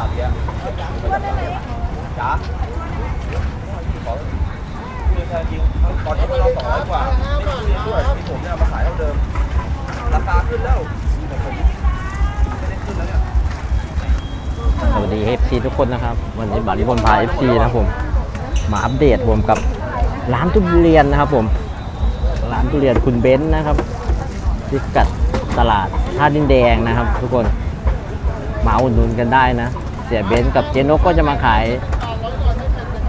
จัดเนี้ยจ๋าขอคือแทนจริงตอนนี้เราสองร้อยกว่าไม่มีด้วยที่ผมเนี่ยมาขายเท่าเดิม ราคาขึ้นแล้วแต่ผมไม่ได้ขึ้นแล้วเนี่ยสวัสดี FC ทุกคนนะครับ วันนี้บัตรพลพา FC นะครับผม มาอัปเดตผมกับร้านทุเรียนนะครับผมร้านทุเรียนคุณเบนซ์นะครับพิกัดตลาดท่าดินแดงนะครับ ทุกคนมาอุดหนุนกันได้นะเสียเบนซ์กับเจนกก็จะมาขาย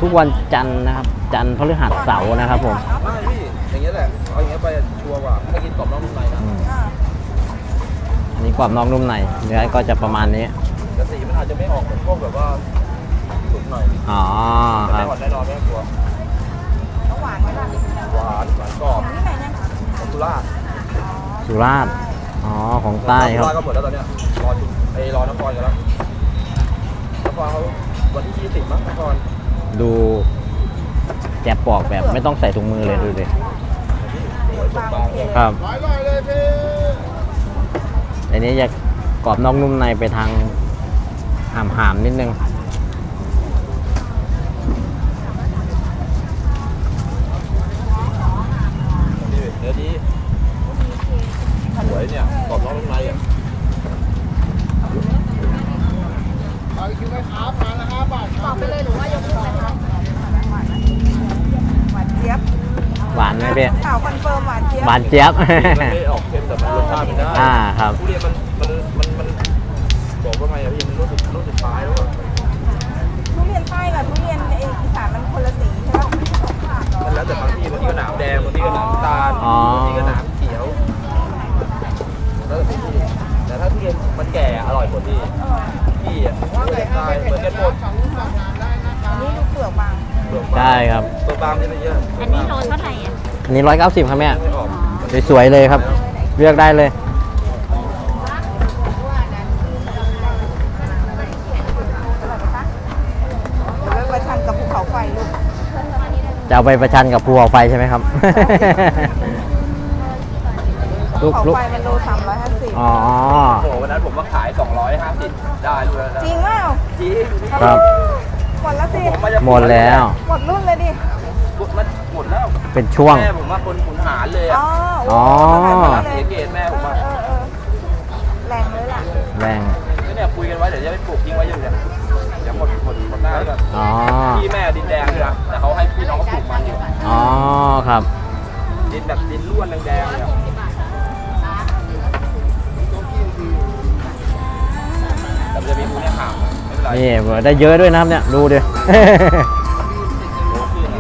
ทุกวันจันทร์นะครับ จันทร์พฤหัสเสาร์นะครับผมไม่พี่ อย่างเงี้ยแหละ เอาอย่างเงี้ยไปชัวร์กว่าไม่กินกรอบนอกนุ่มในนะอืมอันนี้กรอบนอกนุ่มในเนื้อก็จะประมาณนี้แต่สีมันอาจจะไม่ออกเหมือนพวกแบบว่าสุกหน่อยอ๋อแต่คไม่รับอ่อนแน่นอนไม่ต้องกลัวหวานไหมล่ะหวานหวานกรอบนี่ไหนเนี่ยของสุราษฎร์สุราษฎร์อ๋อของใต้คสุรับ ราษฎร์ก็หมดแล้วตอนเนี้ยรอจุไอ้รอนครกันแล้ว นครเขาวันที่20มั้งนครดูแจบปอกแบบไม่ต้องใส่ถุงมือเลยดูดิสวยสุดบางเลยครับ อันนี้จะกรอบนอกนุ่มในไปทางหามหามๆนิดนึงนี่เนื้อดีสวยเนี่ยกรอบนอกนุ่มในอะ บอกไปเลยหรือว่ายกมือเลยคะหวานไหมหวานเจี๊ยบ หวานไหม พี่ข่าวคอนเฟิร์มหวานเจี๊ยบหวานเจี๊ยบ มันไม่ออกเค็มแต่มันรสชาติมันได้อ่าครับ ทุเรียนมันมันมัน นนี้ร้อยเก้าสิบครับแม่ไม่ออกสวยๆเลยครับ เลือกได้เลยหรือไปชันกับภูเขาไฟลูกจะเอาไปประชันกับภูเขาไฟใช่ไหมครับภูลูกเขาลูกไฟมันโลสามร้อยห้าสิบอ๋อ โอ้โหวันนั้นผมมาขาย 250 ได้ด้วยนะจริงเปล่าจริงครับ หมดแล้วสิผมมาจะหมดแล้ว หมดรุ่นเลยดิ มันหมดแล้ว เป็นช่วง แม่ผมว่าคนขุนหารเลยอ๋อะออ๋อโหเสียเกตแม่ผมว่าเออเออแรงเลยล่ะแรง แล้วเนี่ยคุยกันไว้เดี๋ยวจะไปปลูกทิ้งไว้อยู่เนี่ยเดี๋ยวหมดหมดหมดหน้าแล้วกันอ๋อ พี่แม่ดินแดงเลยนะแต่เขาให้พี่น้องเขาปลูกมันอยู่อ๋อครับ ดินแบบดินล้วนแดงๆเลยอะแต่มันจะมีพวกเนี้ยห่างไม่เป็นไรนี่ได้เยอะด้วยนะครับเนี่ย ดูดิ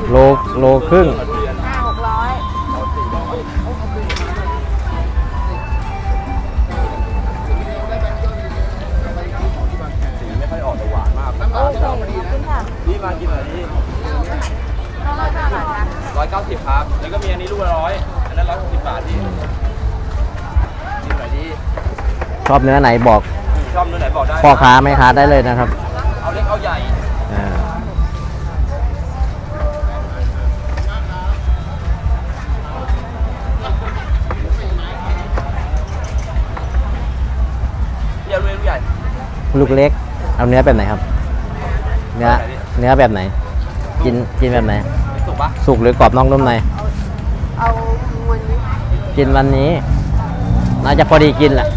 โลโลครึ่งต่อเดือนห้าห มีอันนี้ลูกละร้อยอันนั้นร้อยหกสิบบาทพี่กินอะไรดีชอบเนื้อไหนบอกชอบเนื้อไหนบอกได้นะพ่อค้าแม่ค้าได้เลยนะครับ เอาเล็กเอาใหญ่อ่าเรียกลูกใหญ่ลูกเล็ก เอาเนื้อแบบไหนครับ เนื้อเนื้อแบบไหน กินกินแบบไหนไม่สุกปะสุกหรือกรอบนอกนุ่มในเอาวันนี้ กินวันนี้ น่าจะพอดีกินแหละ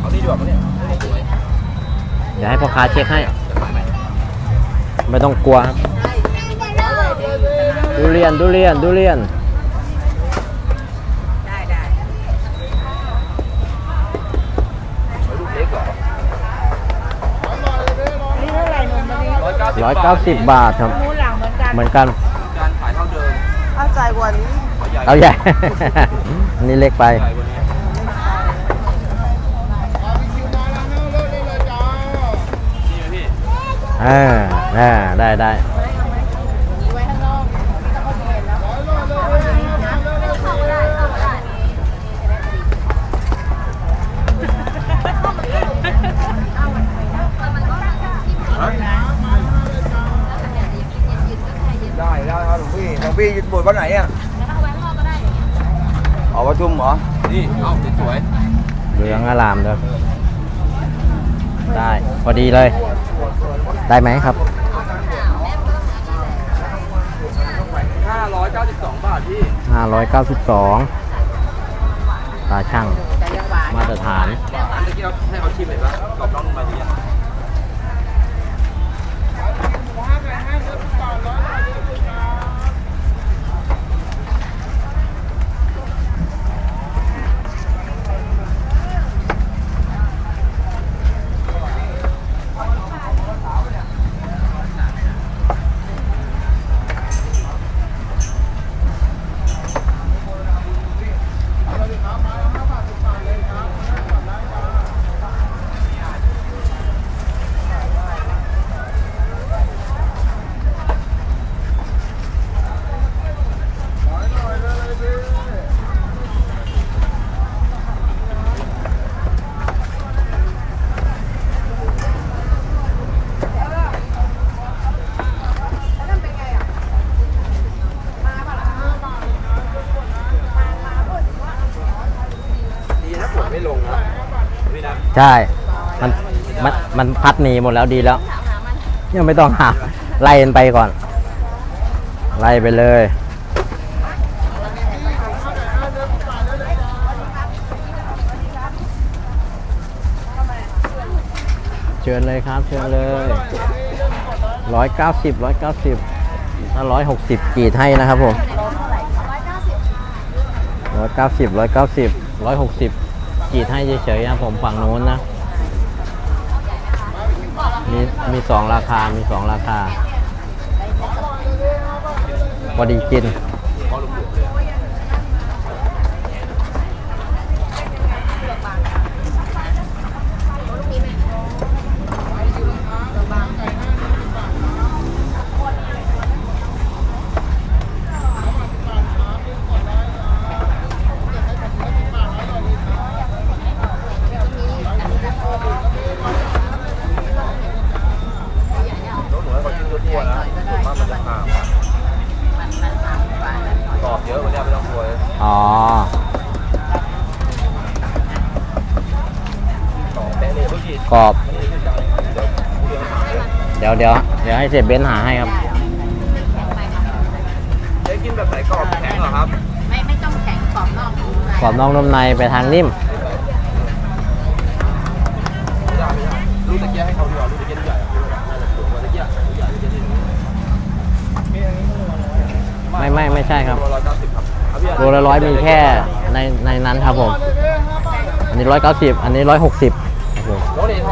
เอานี่ดีกว่าปะเนี่ยนี่สวยเดี๋ยวให้พ่อค้าเช็คให้ จะขายไหมไม่ต้องกลัวครับดูเรียนดูเรียนดูเรียน ได้ได้เอาลูกเล็กเหรอนี่เท่าไหร่นมมาดิร้อยเก้าสิบร้อยเก้าสิบบาทครับมูหลังเหมือนกัน เหมือนกัน การขายเท่าเดิม เอาใจกว่านี้ เอาใหญ่เอาใหญ่ อันนี้เล็กไปใหญ่กว่านี้นี่ไหมพี่อ่าอ่าได้ได้ได้ได้ครับหลวงพี่หลวงพี่บวชวันไหนอะ เอาประชุมเหรอ นี่ เอาสวยเหลืองอารามด้วยได้พอดีเลยๆได้ไหมครับห้าร้อยเก้าสิบสองบาทพี่ 592ตาช่างมาตรฐาน อันเมื่อกี้เราให้เขาชิมเห็นปะกรอบนอกนุ่มในดีอะ ใช่ มัน มัน มันพัดหนีหมดแล้วดีแล้ว ยังไม่ต้องหา ไล่มันไปก่อน ไล่ไปเลย เชิญเลยครับ เชิญเลยร้อยเก้าสิบร้อยเก้าสิบถ้าร้อยหกสิบกีดให้นะครับผมร้อยเก้าสิบร้อยเก้าสิบร้อยหกสิบ กีดให้เฉยๆนะผมฝั่งนู้นนะมีมีสองราคา มีสองราคา พอดีกิน กี้กรอบไม่ได้ขึ้นจังเดี๋ยวเดี๋ยวหาเลยเดี๋ยวเดี๋ยวเดี๋ยวให้เสร็จเบนซ์หาให้ครับเจ๊กินแบบไหนกรอบแข็งเหรอครับ ไม่ไม่ต้องแข็งกรอบนอกนุ่มในกรอบนอกนุ่มในไปทางนิ่ม ไม่ได้ไม่ได้ลูกตะเกียบให้เขาดีกว่าลูกตะเกียบใหญ่อะน่าจะถูกกว่าตะเกียบใหญ่ตะเกียบที่หนึ่งไม่ไม่ไม่ใช่ครับโลละร้อยเก้าสิบครับเอาพี่โลละร้อยมีแค่ในในนั้นครับผม อันนี้ร้อยเก้าสิบอันนี้ร้อยหกสิบ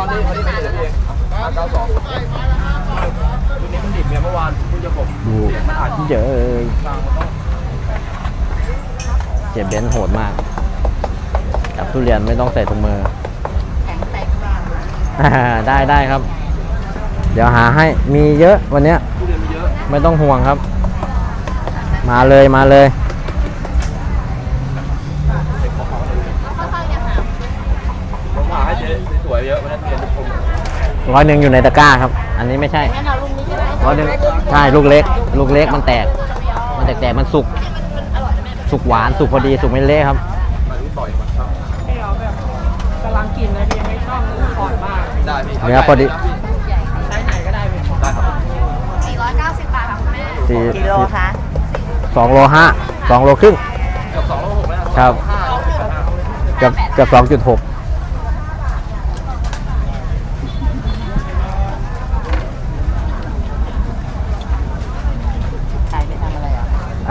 ครับผมโลนี่ทอนนี่ทอนนี่ไม่เดี๋ยวพี่เองห้าเก้าสองชุดนี้มันดิบเนี่ยเมื่อวานเพิ่งจะผมดูเสียงมันอาจเยอะทางมันต้องเจ็บเบนซ์โหดมากจับทุเรียนไม่ต้องใส่ถุงมือแข็งแตกบ้างได้ได้ครับ เดี๋ยวหาให้มีเยอะวันเนี้ยทุเรียนมีเยอะไม่ต้องห่วงครับ มาเลยมาเลย เด็กขอเขาเลย ค่อยๆจะหา ผมหาให้เจ๊สวยๆเยอะวันนี้ทุเรียนทุกคน ร้อยหนึ่งอยู่ในตะกร้าครับ อันนี้ไม่ใช่งั้นเอาลูกนี้ก็ได้ร้อยหนึ่งใช่ลูกเล็ก ลูกเล็กมันแตก มันแตกแตกๆมันสุก สุกหวานสุกพอดีสุกไม่เละครับมาดูต่อยมันครับให้เอาแบบกำลังกินเลยพี่ไม่ต้องอ่อนมากได้พี่เนื้อพอดี ไซส์ไหนก็ได้พี่ได้ครับ490 บาทค่ะคุณแม่สี่กิโลคะสองโลห้าสองโลครึ่งเกือบสองโลหกแล้วครับห้าโลสิบห้าเกือบเกือบสองจุดหก ถ่ายไปทำอะไร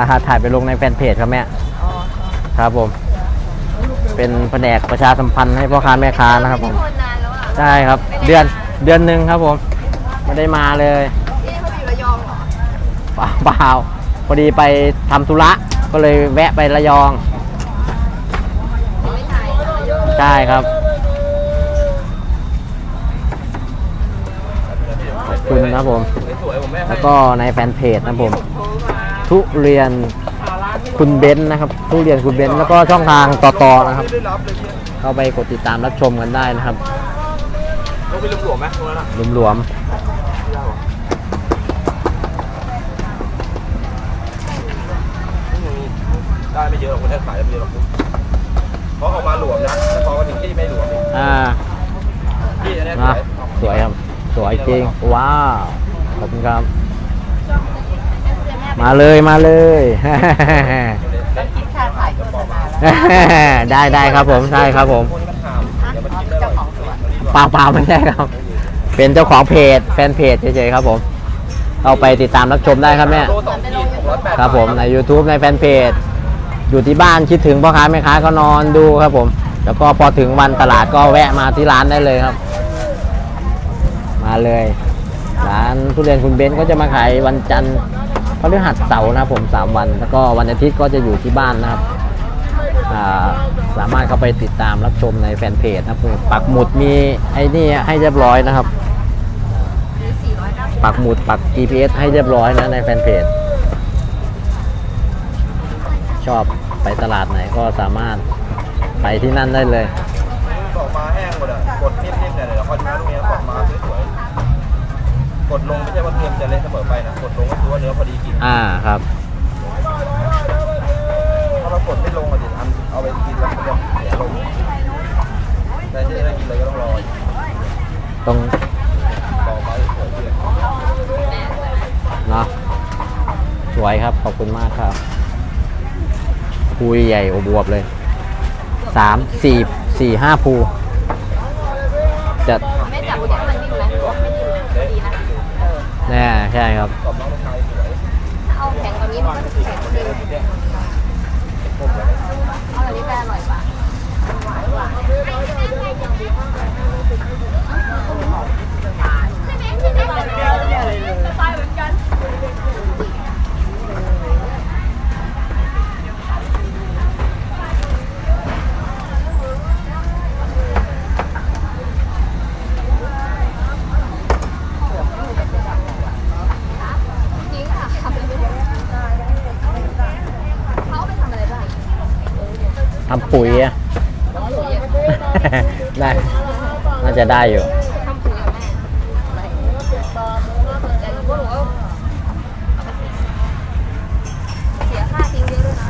อะอาหารถ่ายไปลงในแฟนเพจครับแม่อ๋อครับผม เป็นแผนกประชาสัมพันธ์ให้พ่อค้าแม่ค้านะครับผม คนนานแล้วอะใช่ครับ เดือนเดือนหนึ่งครับผมไม่ได้มาเลยนี่เขาอยู่ระยองเหรอเปล่าเปล่าพอดีไปทำธุระก็เลยแวะไประยองยังไม่ถ่ายระยองใช่ครับ ขอบคุณนะครับผม สวยๆผมไม่ให้แล้วก็ในแฟนเพจนะครับผม ทุเรียนคุณเบนซ์นะครับ ทุเรียนคุณเบนซ์แล้วก็ช่องทางต่อๆนะครับไม่ได้รับเลยพี่เข้าไปกดติดตามรับชมกันได้นะครับต้องไปหลวมๆไหมตรงนั้นอะรวมไม่ได้หรอได้ไม่เยอะผมได้ขายได้ไม่เยอะหรอกเพราะเอามาหลวมนะแต่พอมาถึงที่ไม่หลวมอีกๆอ่าที่อันเนี้ยสนะวยสวยครับสสวยจริง ว้าว ขอบคุณครับ มาเลยมาเลยคิดค่าถ่ายโฆษณาแล้วได้ได้ครับผมใช่ครับผมพวกนี้มันถามเดี๋ยวมันกินได้เจ้าของสวนเปล่าเปล่าไม่ใช่ครับ เป็นเจ้าของเพจแฟนเพจเฉยๆครับผมเอาไปติดตามรับชมได้ครับแม่โลสองขีดหกร้อยแปดครับผมใน YouTube ในแฟนเพจอยู่ที่บ้านคิดถึงพ่อค้าแม่ค้าก็นอนดูครับผม แล้วก็พอถึงวันตลาดก็แวะมาที่ร้านได้เลยครับ มาเลย ร้านทุเรียนคุณเบนซ์ก็จะมาขายวันจันทร์ พฤหัสเสาร์นะครับผมสามวัน แล้วก็วันอาทิตย์ก็จะอยู่ที่บ้านนะครับาสามารถเข้าไปติดตามรับชมในแฟนเพจนะครับปักหมุดมีไอ้นี่ให้เรียบร้อยนะครับ ปักหมุดปัก GPS ให้เรียบร้อยนะในแฟนเพจ ชอบไปตลาดไหนก็สามารถไปที่นั่นได้เลยออมาแห้งหมดอะ กดนิ่มๆเนี่ยเดี๋ยวเขาจะมาลูกนี้ออมาสวยๆ กดลงไม่ใช่ว่าเทียมจะเละเสมอไปนะกดลงก็คือว่าเนื้อพอดีกินอ่าครับ ถ้าเรากดไม่ลงอะดิอันเอาไปกินแล้วมันจะเสียลงแต่ที่จะได้กินเลยก็ต้องรออีกต้องรอมาสวยๆเลยเนาะสวยครับขอบคุณมากครับภูใหญ่อบวบเลยสามสี่สี่ห้าภูจะแม่จับวันนี้มันนิ่มไหมไม่นิ่มนะดีนะ เนี่ยใช่ครับ ถ้าเอาแข็งกว่านี้มันก็จะแข็งจริงเอาแบบนี้ไปอร่อยกว่าหวานกว่าตายเหมือนกัน ทำปุ๋ยอะทำปุ๋ยอะ ได้ น่าจะได้อยู่ ทำปุ๋ยกับแม่อะไรแต่หนูก็รู้ว่าเสียค่าทิ้งเยอะด้วยนะ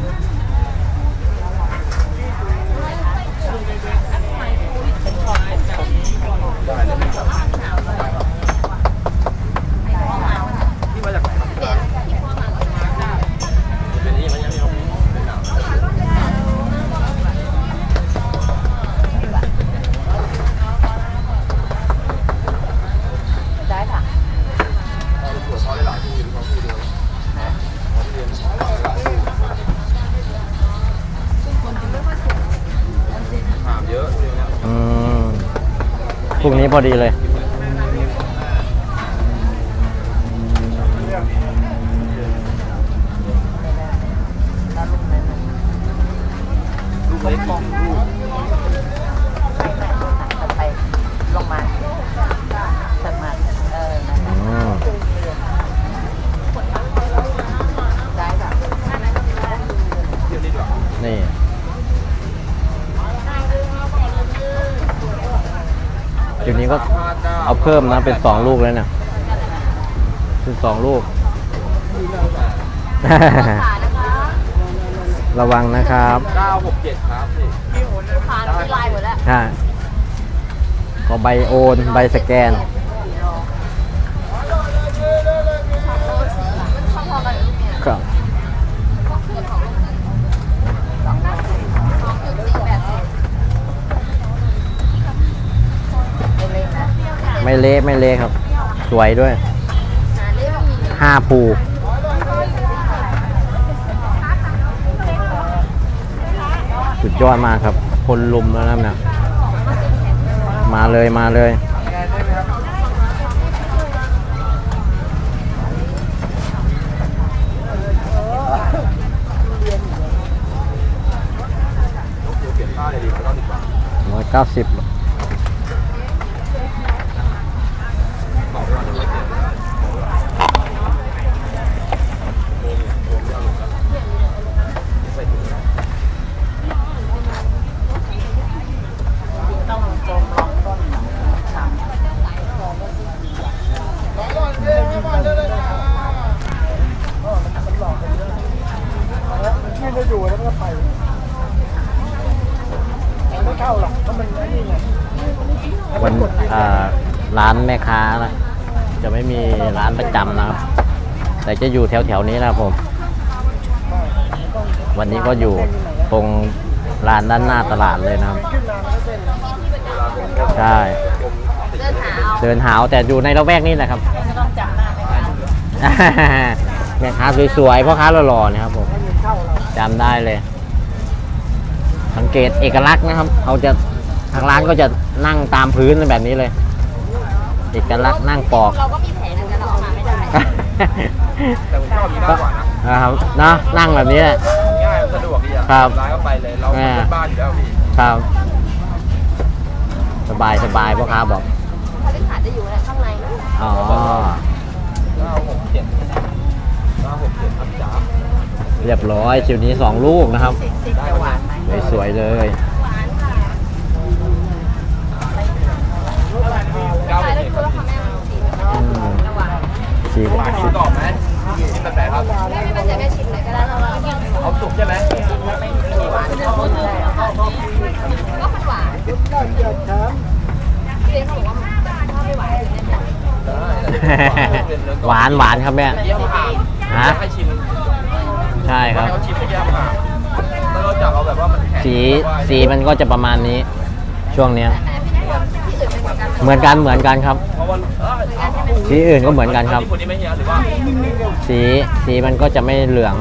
พอดีเลย จุดนี้ก็เอาเพิ่มนะ เป็นสองลูกแล้วเนี่ยเป็นสองลูกขานะคะระวังนะครับเก้าหกเจ็ดครับพี่ขาที่ลายหมดแล้วใช่ก็ใบโอน ใบสแกน โลสีมันพอๆกันเลยลูกเนี่ย ครับ ก็คือของลูกหนึ่งสองจุดสี่แปดสิบไม่เล็กนะ ไม่เละไม่เละครับ สวยด้วยห้าภูสุดยอดมากครับ คนลุมแล้วนะเนี่ยมาเลยมาเลยเดี๋ยวเปลี่ยนค่าเลยดีกว่าเก้าสิบบาทร้อยเก้าสิบ จะไม่มีร้านประจำนะครับ แต่จะอยู่แถวๆนี้นะครับผม วันนี้ก็อยู่ตรงร้านด้านหน้าตลาดเลยนะครับขึ้นมามันก็เส้นแล้วใช่เดินหาเอาเดินหาวแต่อยู่ในละแวกนี้แหละครับจะต้องจำหน้าไปค่ะแม่ค้าสวยๆพ่อค้าหล่อๆเนี่ยครับผมให้เงินเข้าเราจำได้เลย สังเกตเอกลักษณ์นะครับเขาจะทางร้านก็จะนั่งตามพื้นแบบนี้เลย เอกลักษณ์นั่งปอก เราก็มีแผลกันแต่เราเอามาไม่ได้แต่ผมชอบนี้มากกว่านะนะครับเนอะนั่งแบบนี้แหละ ง่ายสะดวกดีอะครับร้านก็ไปเลยเราอ่าเป็นบ้านอยู่แล้วพี่ครับ สบายสบายพ่อค้าบอกถ้าเป็นขาจะอยู่ข้างในนะอ๋อห้าหกเจ็ดห้าหกเจ็ดพันจ้าเรียบร้อยชิวนี้สองลูกนะครับได้หวานไหมสวยๆเลย หวานค่ะ เก้าใช่เจ็แล้วดคือว่าค่ะแม่มันสีอืมระหว่างสีหวานชิมก่อนไหมชิมแบบไหนครับ แม่ไม่มั่นใจแม่ชิมเลยก็ได้เราไม่กินไม่หวานเอาสุกใช่ไหมหวานก็มันหวานได้เกียรติแชมป์พี่เลี้ยงเขาบอกว่าถ้าไม่หวานจะได้ไม่หวานหวานครับแม่ เยี่ยมห่างฮะ ให้ชิมใช่ครับ ให้เขาชิมให้เยี่ยมห่างแล้วเราจะเอาแบบว่ามันแข็งสีสีมันก็จะประมาณนี้ ช่วงเนี้ย แต่ เหมือนกันเหมือนกันครับ เพราะว่าเออเอาสีอื่นก็เหมือนกันครับคนนี้ไม่เฮียหรือว่าสีสีมันก็จะไม่เหลือง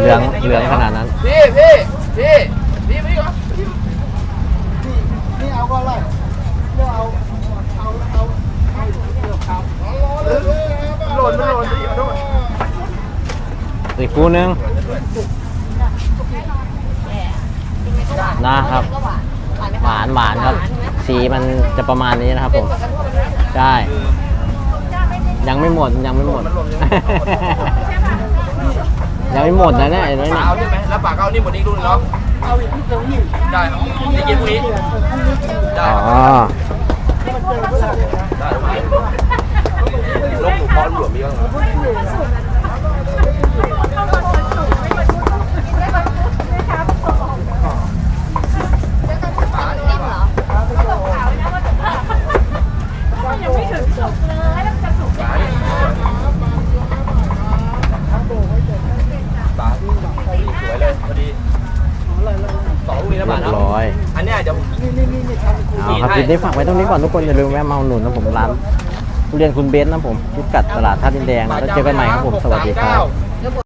เหลืองเหลืองขนาดนั้น พี่พี่พี่พี่พี่ก่อนนี่เอาก็ไรเลือกเอา เอา เอาเอาเลือกครับหล่นไม่หล่นพี่ขอโทษอีกคู่นึงนะครับ หวานหวานครับ สีมันจะประมาณนี้นะครับผมใช่ยังไม่หมดยังไม่หมด ยังไม่หมมดนะเนี่ยเห็นไหมปาเนี่ยเอาใช่ไหมแล้วปากเอานี่หมดอีกรุ่นเนาะเอาอีกที่ตรงนี้ได้ครับนี่กินพรุ่งนี้ได้อ๋อมันเจอเพื่อนเลยนะได้ครับลบหมูพอหลวมมีบ้างไหม นิ่มเหรอ ปาสวยเลยพอดีสองลูกนี้นะ เรี บาย ท บ นะ ร้อย อันเนี้ยจะ นี่นี่นี่นี่ทำคู เอาครับคลิปนี้ฝาก ไว้ตรงนี้ก่อนทุกคนอย่าลืมแวะมาหนุนนะผมร้านทุเรียนคุณเบนซ์นะผมพิกัดตลาดท่าดินแดงแล้วเจอกันใหม่ครับผมสวัสดีครับ